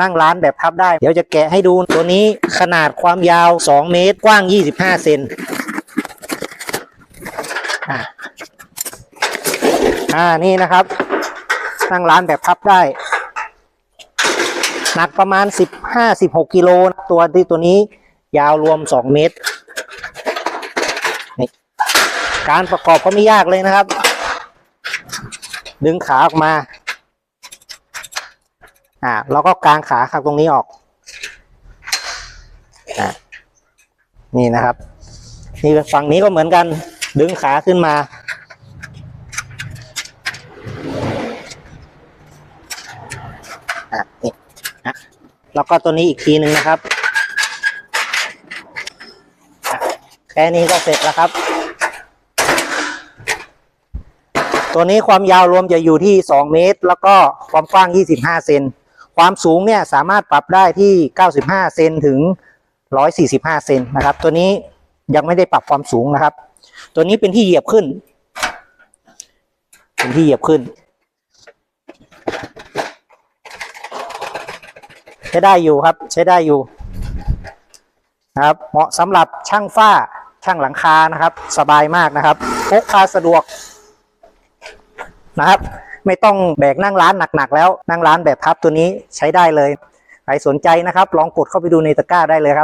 นั่งร้านแบบพับได้ เดี๋ยวจะแกะให้ดูตัวนี้ขนาดความยาว 2 เมตร กว้าง 25 เซนอ่าอ่านี่นะครับ นั่งร้านแบบพับได้ หนักประมาณ 15-16กิโลตัวที่ตัวนี้ยาวรวม 2 เมตรนี่การประกอบก็ไม่ยากเลยนะครับ ดึงขาออกมา อ่าแล้วก็กางขาขักตรงนี้ออกอ่านี่นะครับนี่ฝั่งนี้ก็เหมือนกัน ดึงขาขึ้นมา อะนี่อะแล้วก็ตัวนี้อีกทีหนึ่งนะครับ แค่นี้ก็เสร็จแล้วครับ ตัวนี้ความยาวรวมจะอยู่ที่ 2 เมตร แล้วก็ความกว้าง 25 เซน ความสูงเนี่ยสามารถปรับได้ที่ 95 เซนถึง 145 เซนนะครับ ตัวนี้ยังไม่ได้ปรับความสูงนะครับ ตัวนี้เป็นที่เหยียบขึ้น เป็นที่เหยียบขึ้น ใช้ได้อยู่ครับใช้ได้อยู่นะครับเหมาะสำหรับช่างฝ้าช่างหลังคานะครับ สบายมากนะครับพกพาสะดวกนะครับ ไม่ต้องแบกนั่งร้านหนักๆแล้วนั่งร้านแบบพับตัวนี้ใช้ได้เลยใครสนใจนะครับ ลองกดเข้าไปดูในตะกร้าได้เลยครับ